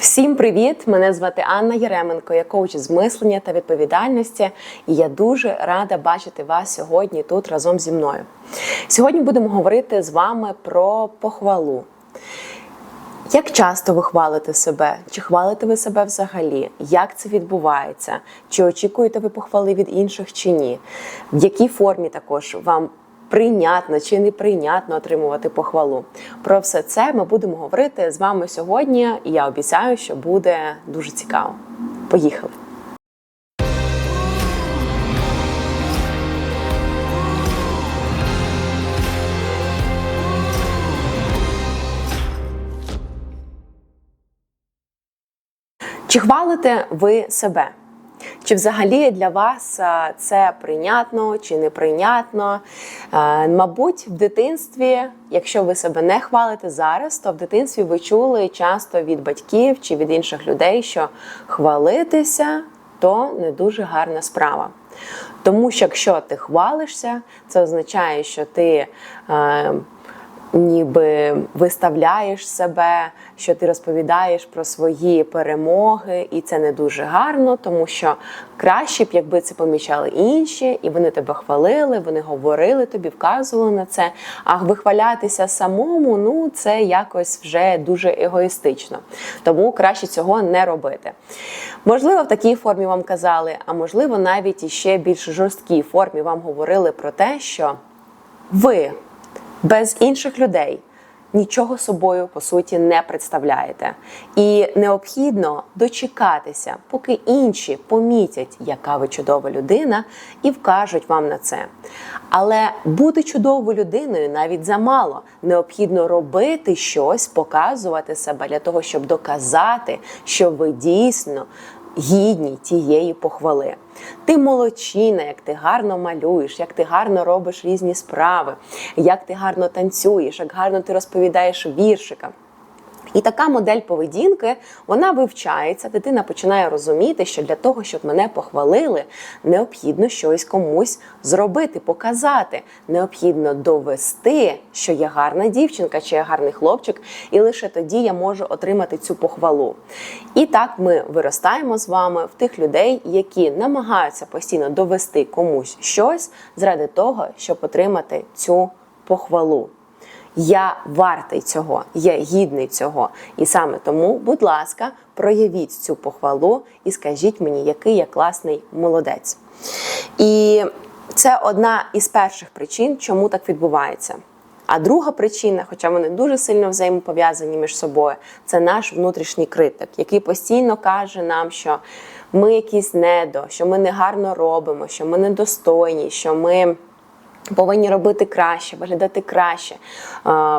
Всім привіт! Мене звати Анна Яременко, я коуч з мислення та відповідальності, і я дуже рада бачити вас сьогодні тут разом зі мною. Сьогодні будемо говорити з вами про похвалу. Як часто ви хвалите себе? Чи хвалите ви себе взагалі? Як це відбувається? Чи очікуєте ви похвали від інших чи ні? В якій формі також вам прийнятно чи неприйнятно отримувати похвалу? Про все це ми будемо говорити з вами сьогодні, і я обіцяю, що буде дуже цікаво. Поїхали! Чи хвалите ви себе? Чи взагалі для вас це прийнятно чи неприйнятно? Мабуть, в дитинстві, якщо ви себе не хвалите зараз, то в дитинстві ви чули часто від батьків чи від інших людей, що хвалитися то не дуже гарна справа. Тому що якщо ти хвалишся, це означає, що ти. Ніби виставляєш себе, що ти розповідаєш про свої перемоги, і це не дуже гарно, тому що краще б, якби це помічали інші, і вони тебе хвалили, вони говорили тобі, вказували на це. А вихвалятися самому, ну це якось вже дуже егоїстично. Тому краще цього не робити. Можливо, в такій формі вам казали, а можливо, навіть іще більш жорсткій формі вам говорили про те, що ви без інших людей нічого собою по суті не представляєте. І необхідно дочекатися, поки інші помітять, яка ви чудова людина, і вкажуть вам на це. Але бути чудовою людиною навіть замало. Необхідно робити щось, показувати себе для того, щоб доказати, що ви дійсно гідні тієї похвали. Ти молодчина, як ти гарно малюєш, як ти гарно робиш різні справи, як ти гарно танцюєш, як гарно ти розповідаєш віршика. І така модель поведінки вона вивчається. Дитина починає розуміти, що для того, щоб мене похвалили, необхідно щось комусь зробити, показати. Необхідно довести, що я гарна дівчинка чи я гарний хлопчик, і лише тоді я можу отримати цю похвалу. І так ми виростаємо з вами в тих людей, які намагаються постійно довести комусь щось заради того, щоб отримати цю похвалу. Я вартий цього, я гідний цього. І саме тому, будь ласка, проявіть цю похвалу і скажіть мені, який я класний молодець. І це одна із перших причин, чому так відбувається. А друга причина, хоча вони дуже сильно взаємопов'язані між собою, це наш внутрішній критик, який постійно каже нам, що ми якісь недо, що ми негарно робимо, що ми недостойні, що ми. Повинні робити краще, виглядати краще,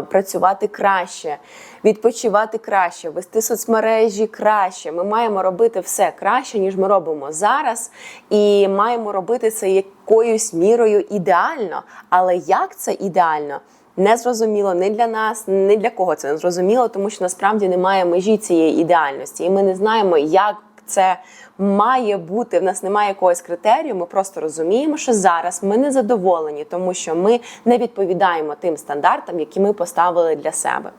працювати краще, відпочивати краще, вести соцмережі краще. Ми маємо робити все краще, ніж ми робимо зараз, і маємо робити це якоюсь мірою ідеально. Але як це ідеально? Не зрозуміло не для нас, не для кого це не зрозуміло, тому що насправді немає межі цієї ідеальності, і ми не знаємо, як це має бути. В нас немає якогось критерію. Ми просто розуміємо, що зараз ми не задоволені, тому що ми не відповідаємо тим стандартам, які ми поставили для себе.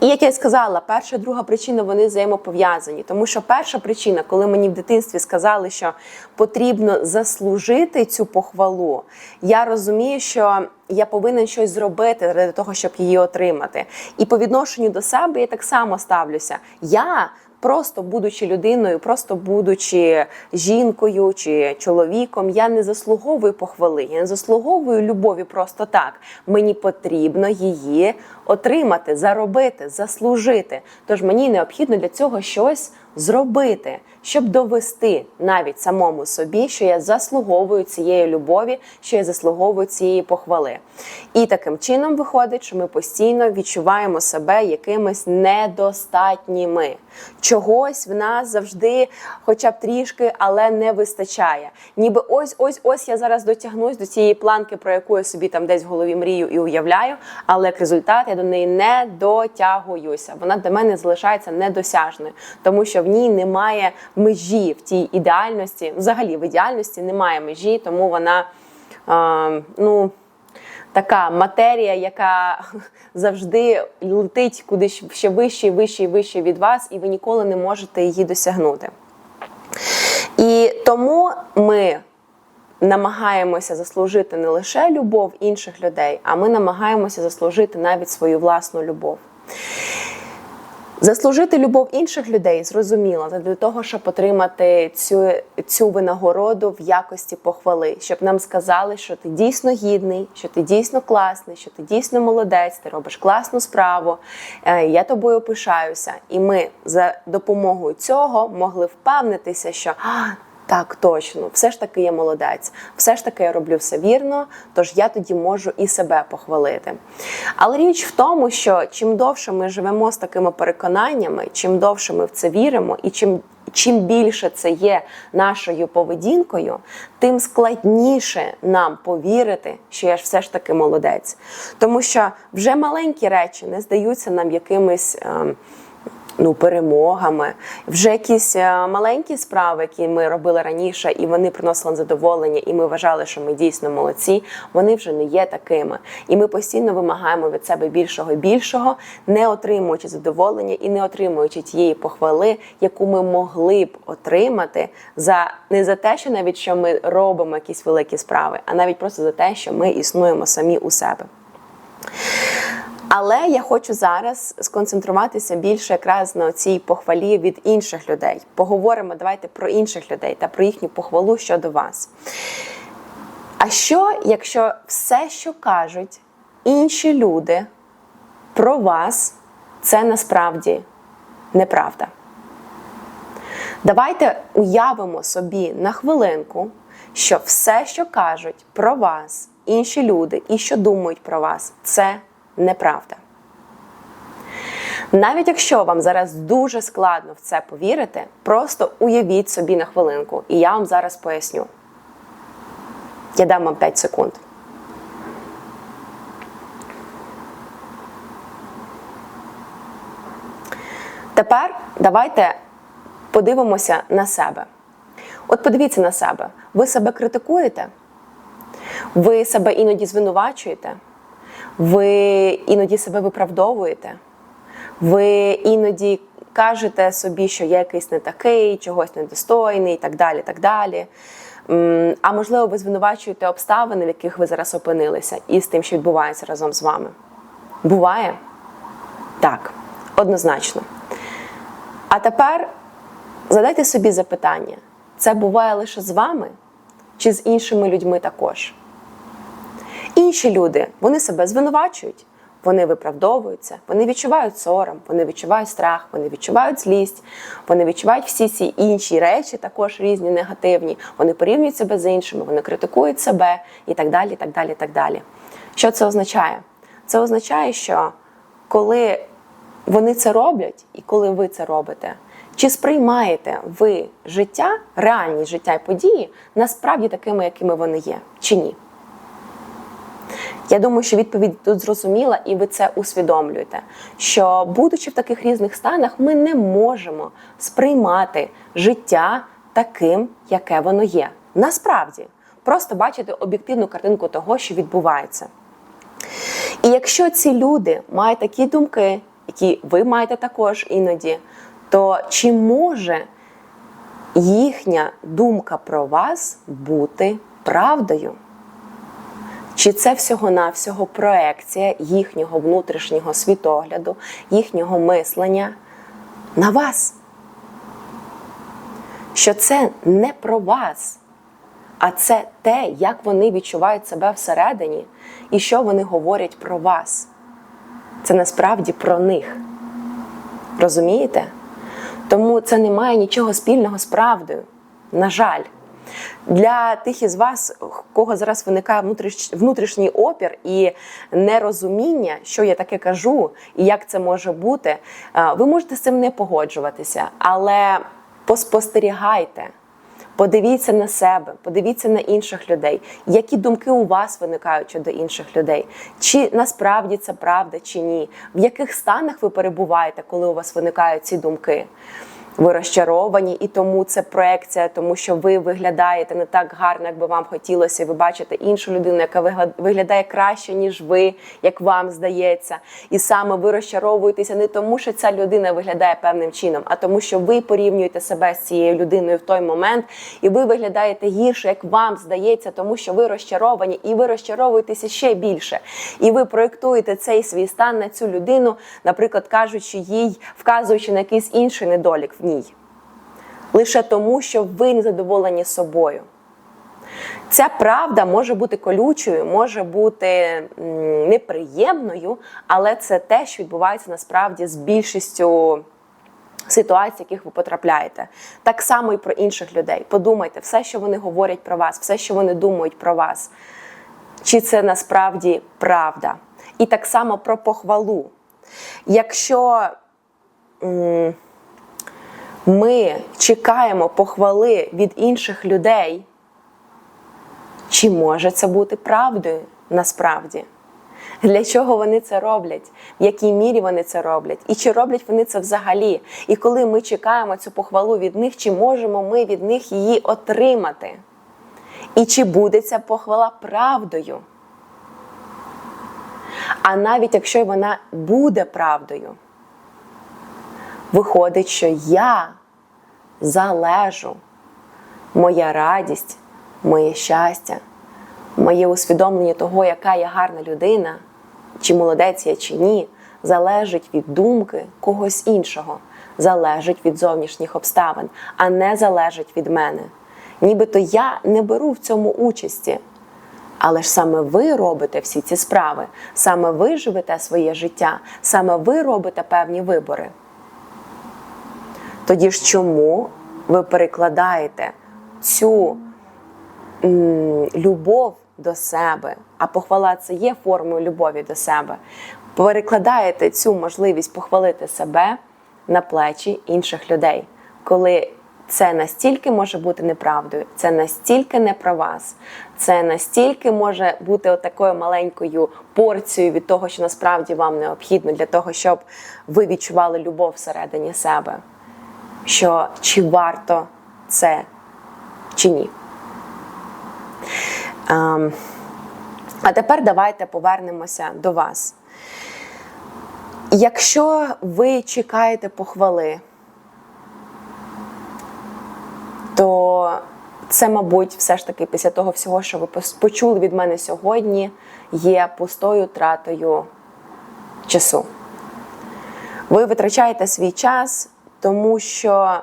І як я сказала, перша і друга причина вони взаємопов'язані, тому що перша причина, коли мені в дитинстві сказали, що потрібно заслужити цю похвалу, я розумію, що я повинен щось зробити для того, щоб її отримати. І по відношенню до себе я так само ставлюся. Я Просто будучи людиною, просто будучи жінкою чи чоловіком, я не заслуговую похвали, я не заслуговую любові просто так. Мені потрібно її отримати, заробити, заслужити. Тож мені необхідно для цього щось зробити, щоб довести навіть самому собі, що я заслуговую цієї любові, що я заслуговую цієї похвали. І таким чином виходить, що ми постійно відчуваємо себе якимись недостатніми. Чогось в нас завжди, хоча б трішки, але не вистачає. Ніби ось ось ось я зараз дотягнусь до цієї планки, про яку я собі там десь в голові мрію і уявляю, але як результат я до неї не дотягуюся. Вона для мене залишається недосяжною, тому що в ній немає межі в тій ідеальності. Взагалі в ідеальності немає межі, тому вона, е, ну така матерія, яка завжди летить кудись ще вище, вище і вище від вас, і ви ніколи не можете її досягнути. І тому ми намагаємося заслужити не лише любов інших людей, а ми намагаємося заслужити навіть свою власну любов. Заслужити любов інших людей зрозуміло, для того, щоб отримати цю, цю винагороду в якості похвали, щоб нам сказали, що ти дійсно гідний, що ти дійсно класний, що ти дійсно молодець, ти робиш класну справу. е, Я тобою пишаюся. І ми за допомогою цього могли впевнитися, що так, точно, все ж таки я молодець, все ж таки я роблю все вірно, тож я тоді можу і себе похвалити. Але річ в тому, що чим довше ми живемо з такими переконаннями, чим довше ми в це віримо, і чим чим більше це є нашою поведінкою, тим складніше нам повірити, що я ж все ж таки молодець. Тому що вже маленькі речі не здаються нам якимись. ем, ну, перемогами, вже якісь е, маленькі справи, які ми робили раніше, і вони приносили задоволення, і ми вважали, що ми дійсно молодці. Вони вже не є такими. І ми постійно вимагаємо від себе більшого і більшого, не отримуючи задоволення і не отримуючи тієї похвали, яку ми могли б отримати за не за те, що навіть що ми робимо якісь великі справи, а навіть просто за те, що ми існуємо самі у себе. Але я хочу зараз сконцентруватися більше якраз на цій похвалі від інших людей. Поговоримо давайте про інших людей та про їхню похвалу щодо вас. А що, якщо все, що кажуть інші люди про вас, це насправді неправда? Давайте уявимо собі на хвилинку, що все, що кажуть про вас, інші люди і що думають про вас, це. Навіть якщо вам зараз дуже складно в це повірити, просто уявіть собі на хвилинку, і я вам зараз поясню. Я дам вам 5 секунд. Тепер давайте подивимося на себе. От подивіться на себе. Ви себе критикуєте? Ви себе іноді звинувачуєте? Ви іноді себе виправдовуєте? Ви іноді кажете собі, що я якийсь не такий, чогось недостойний і так далі. так далі. А можливо, ви звинувачуєте обставини, в яких ви зараз опинилися, і з тим, що відбувається разом з вами. Буває? Так, однозначно. А тепер задайте собі запитання: це буває лише з вами чи з іншими людьми також? Інші люди вони себе звинувачують, вони виправдовуються, вони відчувають сором, вони відчувають страх, вони відчувають злість, вони відчувають всі ці інші речі, також різні негативні. Вони порівнюють себе з іншими, вони критикують себе і так далі. так далі, так далі. Що це означає? Це означає, що коли вони це роблять, і коли ви це робите, чи сприймаєте ви життя, реальність життя і події насправді такими, якими вони є, чи ні? Я думаю, що відповідь тут зрозуміла, і ви це усвідомлюєте. Що, будучи в таких різних станах, ми не можемо сприймати життя таким, яке воно є. Насправді, просто бачити об'єктивну картинку того, що відбувається. І якщо ці люди мають такі думки, які ви маєте також іноді, то чи може їхня думка про вас бути правдою? Чи це всього-навсього проекція їхнього внутрішнього світогляду, їхнього мислення на вас? Що це не про вас, а це те, як вони відчувають себе всередині і що вони говорять про вас. Це насправді про них. Розумієте? Тому це не має нічого спільного з правдою. На жаль. Для тих із вас, кого зараз виникає внутрішній опір і нерозуміння, що я таке кажу і як це може бути, е, ви можете з цим не погоджуватися, але поспостерігайте. Подивіться на себе, подивіться на інших людей, які думки у вас виникають щодо інших людей, чи насправді це правда, чи ні, в яких станах ви перебуваєте, коли у вас виникають ці думки. Ви розчаровані, і тому це проекція, тому що ви виглядаєте не так гарно, як би вам хотілося. Ви бачите іншу людину, яка виглядає краще, ніж ви, як вам здається. І саме ви розчаровуєтеся не тому, що ця людина виглядає певним чином, а тому, що ви порівнюєте себе з цією людиною в той момент, і ви виглядаєте гірше, як вам здається, тому що ви розчаровані, і ви розчаровуєтеся ще більше. І ви проєктуєте цей свій стан на цю людину, наприклад, кажучи їй, вказуючи на якийсь інший недолік ній. Лише тому, що ви не задоволені собою. Ця правда може бути колючою, може бути неприємною, але це те, що відбувається насправді з більшістю ситуацій, в яких ви потрапляєте. Так само і про інших людей. Подумайте, все, що вони говорять про вас, все, що вони думають про вас, чи це насправді правда. І так само про похвалу. Якщо ми чекаємо похвали від інших людей, чи може це бути правдою насправді? Для чого вони це роблять? В якій мірі вони це роблять? І чи роблять вони це взагалі? І коли ми чекаємо цю похвалу від них, чи можемо ми від них її отримати? І чи буде ця похвала правдою? А навіть якщо вона буде правдою, виходить, що я залежу, моя радість, моє щастя, моє усвідомлення того, яка я гарна людина, чи молодець я, чи ні, залежить від думки когось іншого, залежить від зовнішніх обставин, а не залежить від мене. Нібито я не беру в цьому участі. Але ж саме ви робите всі ці справи, саме ви живете своє життя, саме ви робите певні вибори. Тоді ж чому ви перекладаєте цю м, любов до себе, а похвала це є формою любові до себе, перекладаєте цю можливість похвалити себе на плечі інших людей, коли це настільки може бути неправдою, це настільки не про вас, це настільки може бути отакою маленькою порцією від того, що насправді вам необхідно для того, щоб ви відчували любов всередині себе. Що чи варто це, чи ні. Ем, а тепер давайте повернемося до вас. Якщо ви чекаєте похвали, то це, мабуть, все ж таки після того всього, що ви почули від мене сьогодні, є пустою тратою часу. Ви витрачаєте свій час, тому що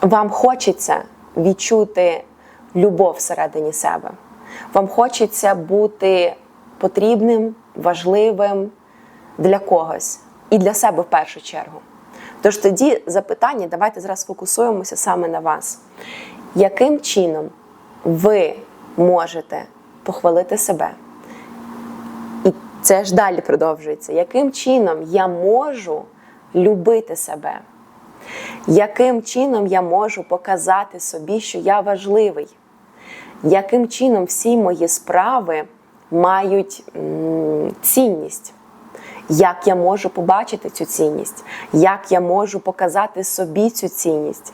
вам хочеться відчути любов всередині себе. Вам хочеться бути потрібним, важливим для когось і для себе в першу чергу. Тож тоді запитання, давайте зараз сфокусуємося саме на вас. Яким чином ви можете похвалити себе? І це ж далі продовжується. Яким чином я можу любити себе? Яким чином я можу показати собі, що я важливий? Яким чином всі мої справи мають цінність? Як я можу побачити цю цінність? Як я можу показати собі цю цінність?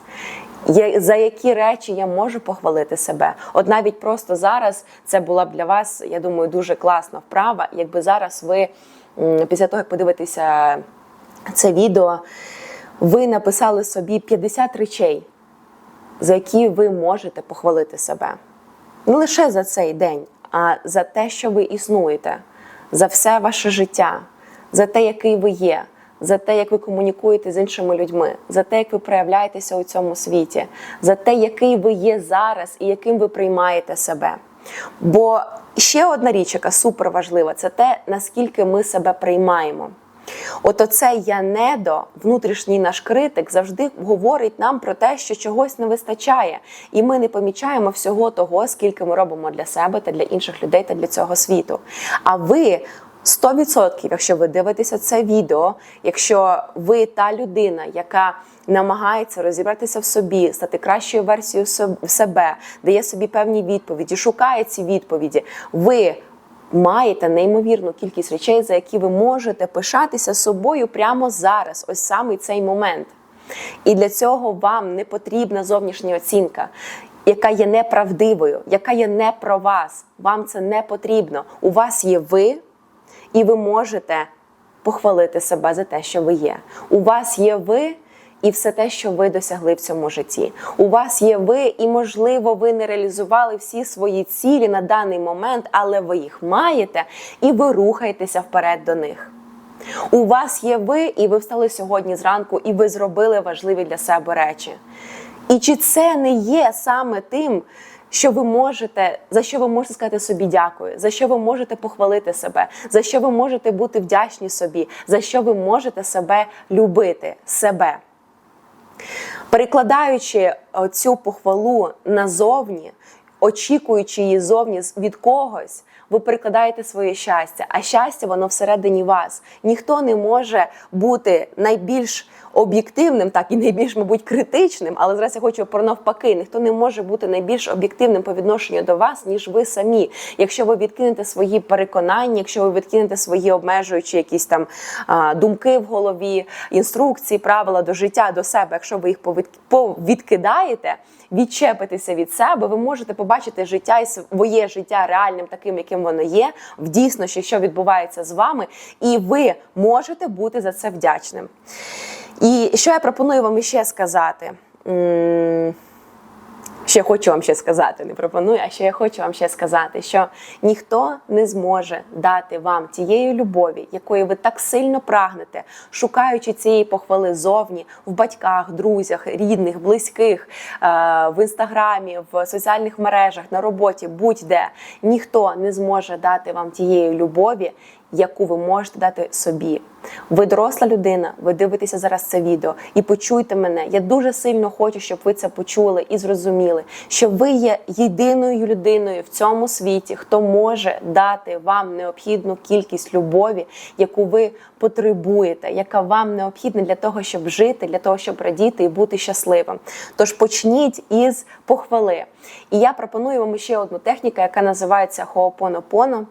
За які речі я можу похвалити себе? От навіть просто зараз це була б для вас, я думаю, дуже класна вправа. Якби зараз ви після того, як подивитеся це відео, ви написали собі 50 речей, за які ви можете похвалити себе. Не лише за цей день, а за те, що ви існуєте, за все ваше життя, за те, який ви є, за те, як ви комунікуєте з іншими людьми, за те, як ви проявляєтеся у цьому світі, за те, який ви є зараз і яким ви приймаєте себе. Бо ще одна річ, яка супер важлива, це те, наскільки ми себе приймаємо. От оцей я недо, внутрішній наш критик, завжди говорить нам про те, що чогось не вистачає, і ми не помічаємо всього того, скільки ми робимо для себе та для інших людей та для цього світу. А ви 100%, якщо ви дивитеся це відео, якщо ви та людина, яка намагається розібратися в собі, стати кращою версією себе, дає собі певні відповіді, шукає ці відповіді, ви маєте неймовірну кількість речей, за які ви можете пишатися собою прямо зараз, ось саме цей момент. І для цього вам не потрібна зовнішня оцінка, яка є неправдивою, яка є не про вас. Вам це не потрібно. У вас є ви, і ви можете похвалити себе за те, що ви є. У вас є ви. І все те, що ви досягли в цьому житті. У вас є ви, і, можливо, ви не реалізували всі свої цілі на даний момент, але ви їх маєте, і ви рухаєтеся вперед до них. У вас є ви, і ви встали сьогодні зранку, і ви зробили важливі для себе речі. І чи це не є саме тим, що ви можете, за що ви можете сказати собі дякую, за що ви можете похвалити себе, за що ви можете бути вдячні собі, за що ви можете себе любити, себе. Перекладаючи цю похвалу назовні, очікуючи її зовні від когось, ви перекладаєте своє щастя, а щастя воно всередині вас. Ніхто не може бути найбільш об'єктивним, так і найбільш, мабуть, критичним, але зараз я хочу про навпаки, ніхто не може бути найбільш об'єктивним по відношенню до вас, ніж ви самі. Якщо ви відкинете свої переконання, якщо ви відкинете свої обмежуючі якісь там а, думки в голові, інструкції, правила до життя, до себе, якщо ви їх повідкидаєте, відчепитеся від себе, ви можете побачити життя і своє життя реальним, таким, яким воно є, в дійсності, що відбувається з вами, і ви можете бути за це вдячним. І що я пропоную вам іще сказати? Я хочу вам ще сказати, не пропоную, а що я хочу вам ще сказати, що ніхто не зможе дати вам тієї любові, якої ви так сильно прагнете, шукаючи цієї похвали зовні в батьках, друзях, рідних, близьких, е, в інстаграмі, в соціальних мережах, на роботі, будь-де. Ніхто не зможе дати вам тієї любові, яку ви можете дати собі. Ви доросла людина, ви дивитеся зараз це відео і почуйте мене. Я дуже сильно хочу, щоб ви це почули і зрозуміли, що ви є єдиною людиною в цьому світі, хто може дати вам необхідну кількість любові, яку ви потребуєте, яка вам необхідна для того, щоб жити, для того, щоб радіти і бути щасливим. Тож почніть із похвали. І я пропоную вам ще одну техніку, яка називається Хоопонопоно.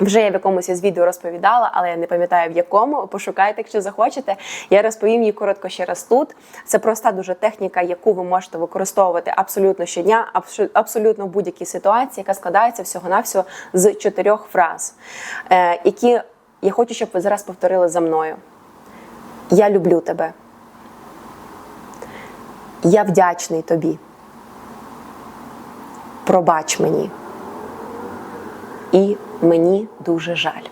Вже я в якомусь із відео розповідала, але я не пам'ятаю в якому. Пошукайте, якщо захочете. Я розповім її коротко ще раз тут. Це проста дуже техніка, яку ви можете використовувати абсолютно щодня, абсолютно в будь-якій ситуації, яка складається всього-навсього з чотирьох фраз, е, які я хочу, щоб ви зараз повторили за мною. Я люблю тебе. Я вдячний тобі. Пробач мені. І мені дуже жаль.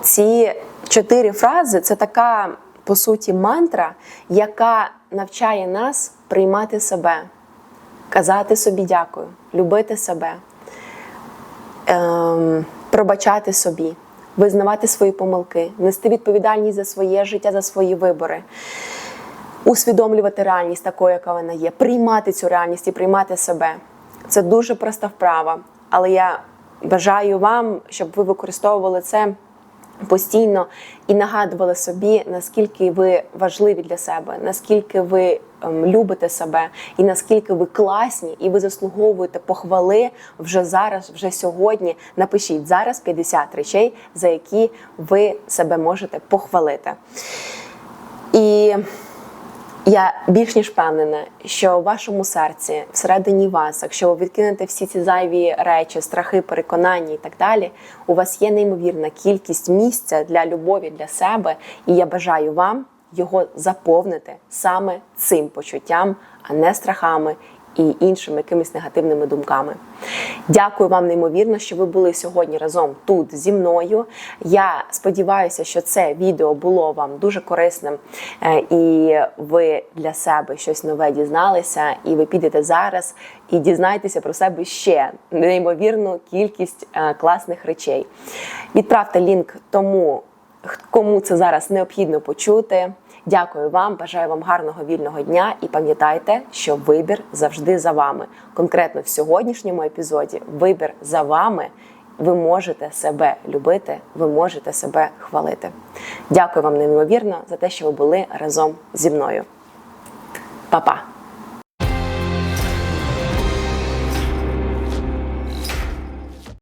Ці чотири фрази це така, по суті, мантра, яка навчає нас приймати себе, казати собі дякую, любити себе, ем, пробачати собі, визнавати свої помилки, нести відповідальність за своє життя, за свої вибори. Усвідомлювати реальність такою, яка вона є, приймати цю реальність і приймати себе. Це дуже проста вправа, але я бажаю вам, щоб ви використовували це постійно і нагадували собі, наскільки ви важливі для себе, наскільки ви ем, любите себе, і наскільки ви класні, і ви заслуговуєте похвали вже зараз, вже сьогодні. Напишіть зараз 50 речей, за які ви себе можете похвалити. І я більш ніж впевнена, що у вашому серці, всередині вас, якщо ви відкинете всі ці зайві речі, страхи, переконання і так далі, у вас є неймовірна кількість місця для любові для себе, і я бажаю вам його заповнити саме цим почуттям, а не страхами і іншими якимись негативними думками. Дякую вам неймовірно, що ви були сьогодні разом тут зі мною. Я сподіваюся, що це відео було вам дуже корисним, е, і ви для себе щось нове дізналися, і ви підете зараз і дізнаєтеся про себе ще неймовірну кількість е, класних речей. Відправте лінк тому, кому це зараз необхідно почути. Дякую вам, бажаю вам гарного вільного дня і пам'ятайте, що вибір завжди за вами. Конкретно в сьогоднішньому епізоді вибір за вами. Ви можете себе любити, ви можете себе хвалити. Дякую вам неймовірно за те, що ви були разом зі мною. Па-па!